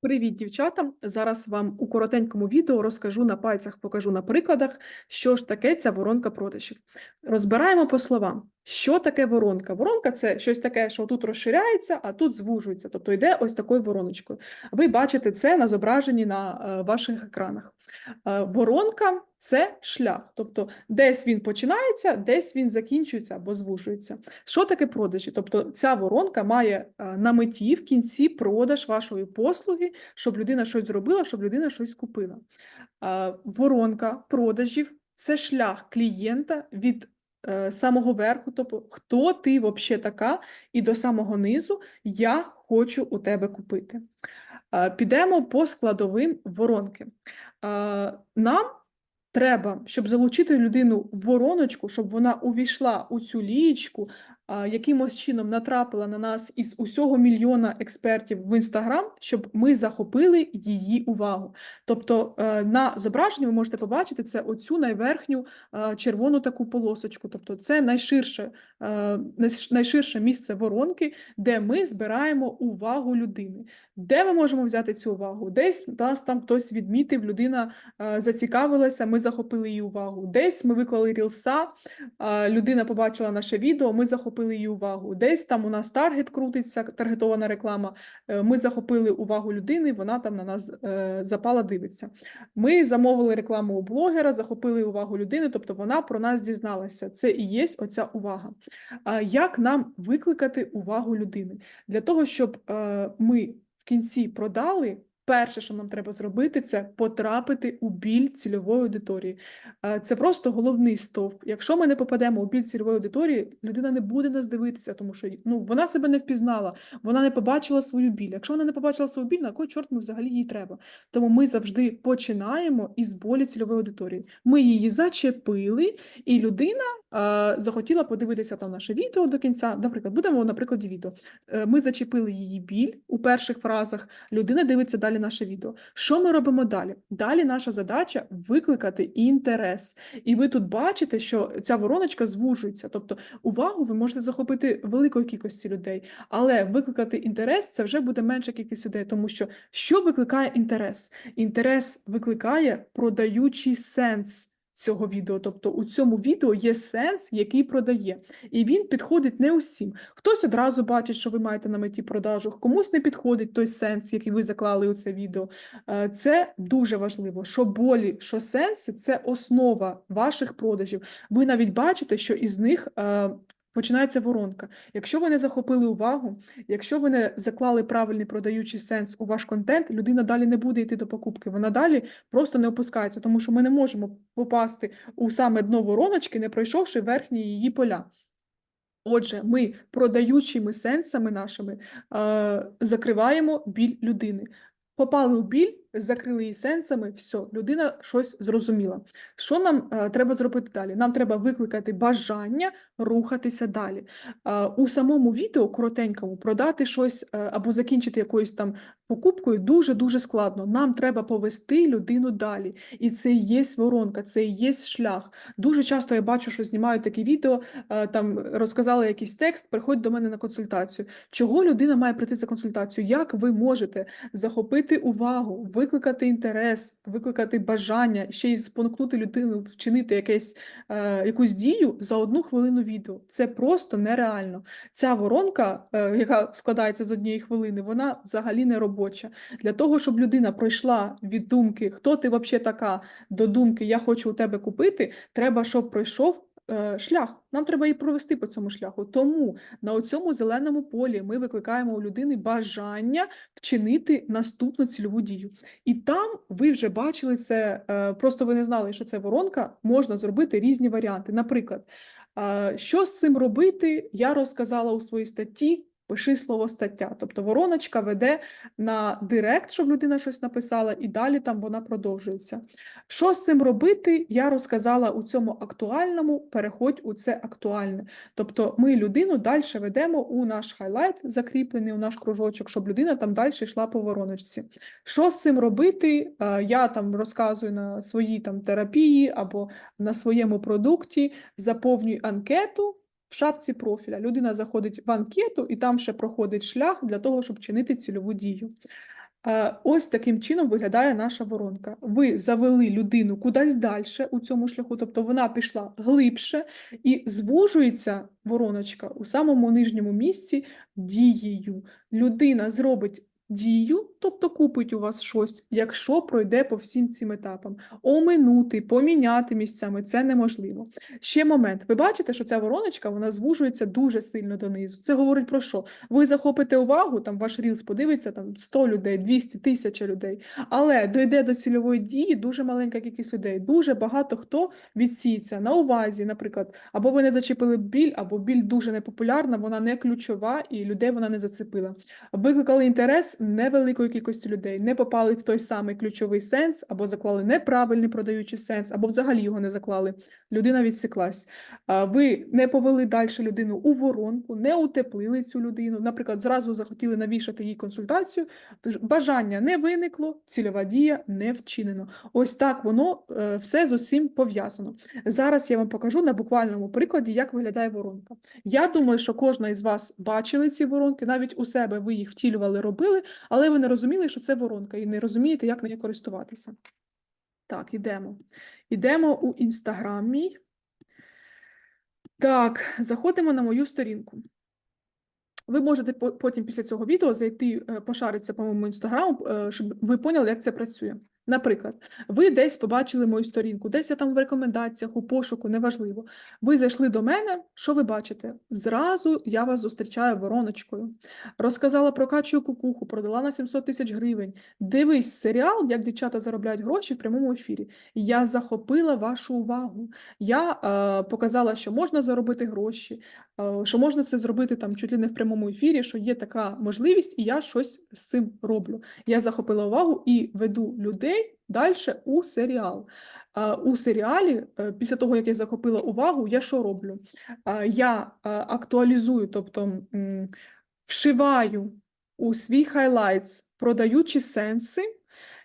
Привіт, дівчата! Зараз вам у коротенькому відео розкажу на пальцях, покажу на прикладах, що ж таке ця воронка продажів. Розбираємо по словам. Що таке воронка? Воронка це щось таке, що тут розширяється, а тут звужується, тобто йде ось такою вороночкою. Ви бачите це на зображенні на е, ваших екранах. Е, Воронка це шлях, тобто десь він починається, десь він закінчується або звужується. Що таке продажі? Тобто ця воронка має е, на меті в кінці продаж вашої послуги, щоб людина щось зробила, щоб людина щось купила. Воронка продажів це шлях клієнта від самого верху, тобто хто ти взагалі така, і до самого низу я хочу у тебе купити. Е, Підемо по складовим воронки. Е, Нам треба, щоб залучити людину в вороночку, щоб вона увійшла у цю лієчку, а, якимось чином натрапила на нас із усього мільйона експертів в Інстаграм, щоб ми захопили її увагу. Тобто е, на зображенні ви можете побачити це оцю найверхню е, червону таку полосочку. Тобто це найширше, е, найширше місце воронки, де ми збираємо увагу людини. Де ми можемо взяти цю увагу? Десь нас там хтось відмітив, людина е, зацікавилася, ми захопили її увагу. Десь ми виклали рілса, а, людина побачила наше відео, ми захопили її увагу. Десь там у нас таргет крутиться, таргетована реклама. е, Ми захопили увагу людини, вона там на нас е, запала, дивиться. Ми замовили рекламу у блогера, захопили увагу людини, тобто вона про нас дізналася. Це і є оця увага. Як нам викликати увагу людини? Для того, щоб е, ми кінці продали. Перше, що нам треба зробити, це потрапити у біль цільової аудиторії. Е, Це просто головний стовп. Якщо ми не попадемо у біль цільової аудиторії, людина не буде нас дивитися, тому що ну, вона себе не впізнала, вона не побачила свою біль. Якщо вона не побачила свою біль, на кой чорт ми взагалі їй треба? Тому ми завжди починаємо із болі цільової аудиторії. Ми її зачепили, і людина захотіла подивитися там наше відео до кінця. Наприклад, будемо на прикладі відео. Е, Ми зачепили її біль у перших фразах. Людина дивиться далі наше відео. Що ми робимо далі? Далі наша задача викликати інтерес. І ви тут бачите, що ця вороночка звужується. Тобто увагу ви можете захопити великої кількості людей, але викликати інтерес це вже буде менша кількість людей, тому що що викликає інтерес? Інтерес викликає продаючий сенс. Цього відео, тобто у цьому відео є сенс, який продає, і він підходить не усім. Хтось одразу бачить, що ви маєте на меті продажу, комусь не підходить той сенс, який ви заклали у це відео. Е, Це дуже важливо. Що болі, що сенси це основа ваших продажів. Ви навіть бачите, що із них е, починається воронка. Якщо ви не захопили увагу, якщо ви не заклали правильний продаючий сенс у ваш контент, людина далі не буде йти до покупки. Вона далі просто не опускається, тому що ми не можемо попасти у саме дно вороночки, не пройшовши верхні її поля. Отже, ми продаючими сенсами нашими закриваємо біль людини. Попали у біль, закрили її сенсами, все, людина щось зрозуміла. Що нам е, треба зробити далі? Нам треба викликати бажання рухатися далі. Е, у самому відео коротенькому продати щось е, або закінчити якоюсь там покупкою дуже-дуже складно. Нам треба повести людину далі. І це і є воронка, це і є шлях. Дуже часто я бачу, що знімають такі відео, е, там розказали якийсь текст, приходь до мене на консультацію. Чого людина має прийти за консультацію? Як ви можете захопити увагу, викликати інтерес, викликати бажання, ще й спонукнути людину вчинити якесь, е, якусь дію за одну хвилину відео? Це просто нереально. Ця воронка, е, яка складається з однієї хвилини, вона взагалі не робоча. Для того, щоб людина пройшла від думки, хто ти взагалі така, до думки Я хочу у тебе купити, треба, щоб пройшов шлях. Нам треба її провести по цьому шляху. Тому на цьому зеленому полі ми викликаємо у людини бажання вчинити наступну цільову дію. І там ви вже бачили це, е, просто ви не знали, що це воронка, можна зробити різні варіанти. Наприклад, е, що з цим робити, я розказала у своїй статті. Пиши слово стаття. Тобто вороночка веде на директ, щоб людина щось написала, і далі там вона продовжується. Що з цим робити, я розказала у цьому актуальному, переходь у це актуальне. Тобто ми людину далі ведемо у наш хайлайт, закріплений у наш кружочок, щоб людина там далі йшла по вороночці. Що з цим робити? Е, Я там розказую на своїй там терапії або на своєму продукті, заповнюю анкету. В шапці профіля людина заходить в анкету і там ще проходить шлях для того, щоб чинити цільову дію. Ось таким чином виглядає наша воронка. Ви завели людину кудись далі у цьому шляху, тобто вона пішла глибше і звужується вороночка у самому нижньому місці дією. Людина зробить дію, тобто купить у вас щось, якщо пройде по всім цим етапам. Оминути, поміняти місцями це неможливо. Ще момент. Ви бачите, що ця вороночка вона звужується дуже сильно донизу. Це говорить про що? Ви захопите увагу, там ваш рілс подивиться там 100 людей, 200, 1000 людей, але дойде до цільової дії дуже маленька кількість людей. Дуже багато хто відсіється на увазі, наприклад, або ви не зачепили біль, або біль дуже непопулярна, вона не ключова і людей вона не зацепила. Викликали інтерес невеликої кількості людей, не попали в той самий ключовий сенс, або заклали неправильний продаючий сенс, або взагалі його не заклали. Людина відсіклась. Ви не повели далі людину у воронку, не утеплили цю людину. Наприклад, зразу захотіли навішати їй консультацію. Бажання не виникло, цільова дія не вчинено. Ось так воно е, все з усім пов'язано. Зараз я вам покажу на буквальному прикладі, як виглядає воронка. Я думаю, що кожна із вас бачили ці воронки, навіть у себе ви їх втілювали, робили, але ви не розуміли, що це воронка, і не розумієте, як нею користуватися. Так, ідемо. Ідемо у Інстаграм мій. Так, заходимо на мою сторінку. Ви можете потім після цього відео зайти, е, пошаритися по моєму інстаграму, е, щоб ви поняли, як це працює. Наприклад, ви десь побачили мою сторінку, десь я там в рекомендаціях, у пошуку, неважливо. Ви зайшли до мене, що ви бачите? Зразу я вас зустрічаю вороночкою. Розказала про качу кукуху, продала на 700 тисяч гривень. Дивись серіал, як дівчата заробляють гроші в прямому ефірі. Я захопила вашу увагу. Я е, показала, що можна заробити гроші, е, що можна це зробити там чуть ли не в прямому ефірі, що є така можливість, і я щось з цим роблю. Я захопила увагу і веду людей далі у серіал. У серіалі, е, після того, як я захопила увагу, я що роблю? Я е, актуалізую, тобто вшиваю у свій хайлайтс продаючі сенси,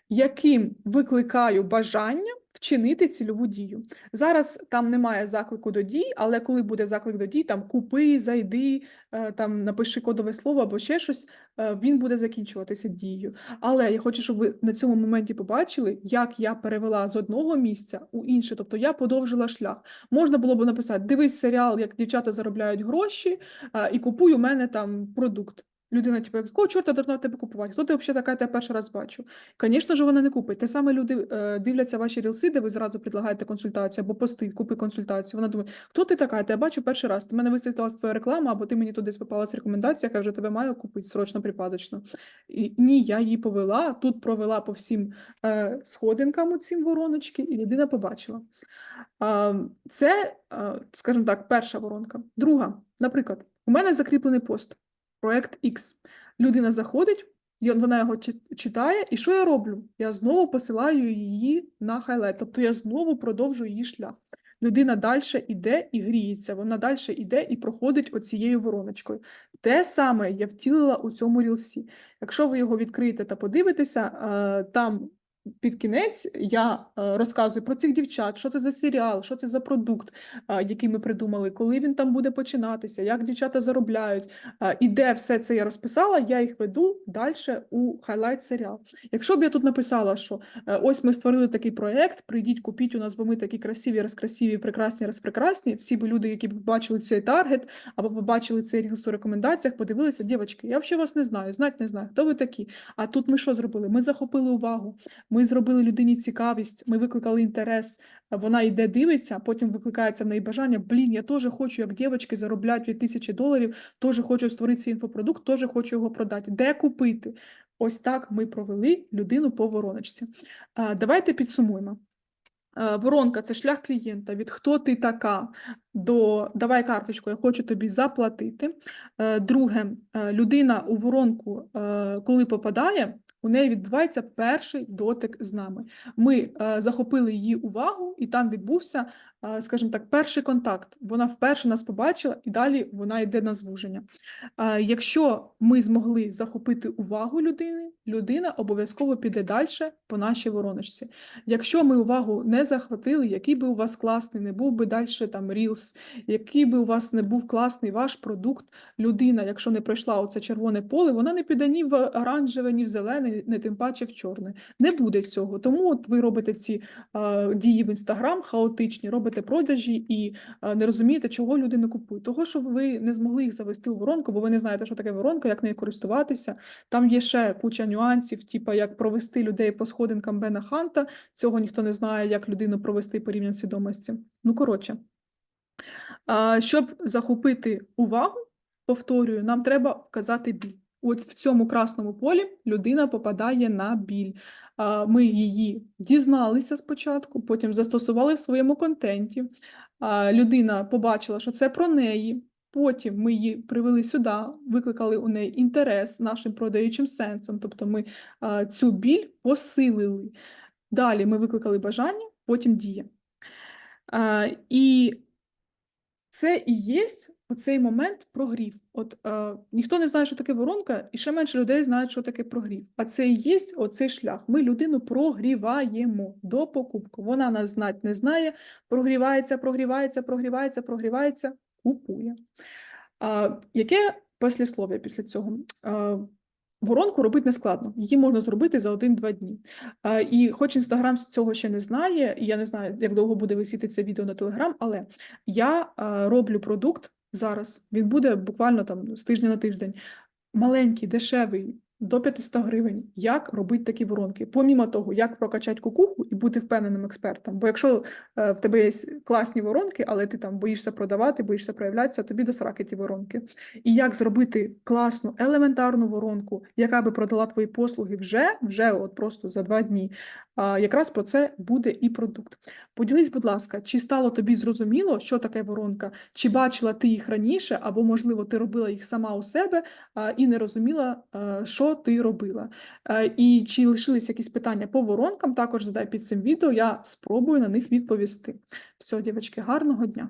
яким викликаю бажання вчинити цільову дію. Зараз там немає заклику до дій, але коли буде заклик до дій, там купи, зайди, е, там напиши кодове слово або ще щось, е, він буде закінчуватися дією. Але я хочу, щоб ви на цьому моменті побачили, як я перевела з одного місця у інше, тобто я подовжила шлях. Можна було б написати: дивись серіал, як дівчата заробляють гроші, е, і купуй у мене там продукт. Людина, типу, якого чорта должна тебе купувати? Хто ти взагалі така, я перший раз бачу? Звісно ж, вона не купить. Те саме люди е, дивляться ваші рілси, де ви зразу предлагаєте консультацію або пости, купи консультацію. Вона думає, хто ти така? Я тебе бачу перший раз. Ти мене висвітлилась твоя реклама, або ти мені туди попалась рекомендація, яка вже тебе маю купити срочно припадочно. І, ні, я її повела, тут провела по всім е, сходинкам у цим вороночки, і людина побачила. А, Це, е, скажімо так, перша воронка. Друга, наприклад, у мене закріплений пост, проект X. Людина заходить, вона його читає, і що я роблю? Я знову посилаю її на хайлайт, тобто я знову продовжую її шлях. Людина далі йде і гріється, вона далі йде і проходить оцією вороночкою. Те саме я втілила у цьому рілсі. Якщо ви його відкриєте та подивитеся, е, там під кінець я е, розказую про цих дівчат, що це за серіал, що це за продукт, е, який ми придумали, коли він там буде починатися, як дівчата заробляють. е, І де все це я розписала, я їх веду далі у хайлайт серіал. Якщо б я тут написала, що ось ми створили такий проект, прийдіть, купіть у нас, бо ми такі красиві, розкрасиві, прекрасні, розпрекрасні. Всі б люди, які б бачили цей таргет або побачили цей рілс у рекомендаціях, подивилися, дівчатки, я взагалі вас не знаю, знати не знаю, хто ви такі. А тут ми що зробили? Ми захопили увагу. Ми зробили людині цікавість, ми викликали інтерес. Вона йде, дивиться, потім викликається в неї бажання. Блін, я теж хочу, як дівчатки, заробляти 2000 доларів, теж хочу створити свій інфопродукт, теж хочу його продати. Де купити? Ось так ми провели людину по вороночці. Давайте підсумуємо. Воронка це шлях клієнта від хто ти така до давай карточку, я хочу тобі заплатити. Е, Друге, е, людина у воронку, е, коли попадає, у неї відбувається перший дотик з нами. Ми е, захопили її увагу, і там відбувся скажімо так, перший контакт. Вона вперше нас побачила, і далі вона йде на звуження. Якщо ми змогли захопити увагу людини, людина обов'язково піде далі по нашій вороночці. Якщо ми увагу не захватили, який би у вас класний, не був би далі там Reels, який би у вас не був класний ваш продукт, людина, якщо не пройшла оце червоне поле, вона не піде ні в оранжеве, ні в зелене, не тим паче в чорне. Не буде цього. Тому от ви робите ці е, дії в інстаграм хаотичні, робите продажі і е, не розумієте, чого люди не купують. Того, що ви не змогли їх завести у воронку, бо ви не знаєте, що таке воронка, як нею користуватися. Там є ще куча нюансів, типу як провести людей по сходинкам Бена Ханта. Цього ніхто не знає, як людину провести по свідомості. Ну, коротше, щоб захопити увагу, повторюю, нам треба вказати біль. От в цьому красному полі людина попадає на біль. Ми її дізналися спочатку, потім застосували в своєму контенті. Людина побачила, що це про неї. Потім ми її привели сюди, викликали у неї інтерес нашим продаючим сенсом, тобто ми цю біль посилили. Далі ми викликали бажання, потім дія. І це і є оцей момент прогрів. От е, ніхто не знає, що таке воронка, і ще менше людей знають, що таке прогрів. А це і є оцей шлях. Ми людину прогріваємо до покупки. Вона нас знать не знає, прогрівається, прогрівається, прогрівається, прогрівається, купує. А, яке післяслов'я після цього? А, Воронку робити не складно, її можна зробити за один-два дні. А, І хоч Інстаграм цього ще не знає, я не знаю, як довго буде висіти це відео на Телеграм, але я а, роблю продукт зараз. Він буде буквально там з тижня на тиждень. Маленький, дешевий, до 500 гривень. Як робити такі воронки? Помімо того, як прокачати кукуху і бути впевненим експертом. Бо якщо е, в тебе є класні воронки, але ти там боїшся продавати, боїшся проявлятися, тобі до сраки ті воронки. І як зробити класну, елементарну воронку, яка би продала твої послуги вже, вже от просто за два дні. Якраз про це буде і продукт. Поділись, будь ласка, чи стало тобі зрозуміло, що таке воронка, чи бачила ти їх раніше, або, можливо, ти робила їх сама у себе і не розуміла, а, що ти робила. І чи лишились якісь питання по воронкам, також задай під цим відео, я спробую на них відповісти. Все, дівчатки, гарного дня!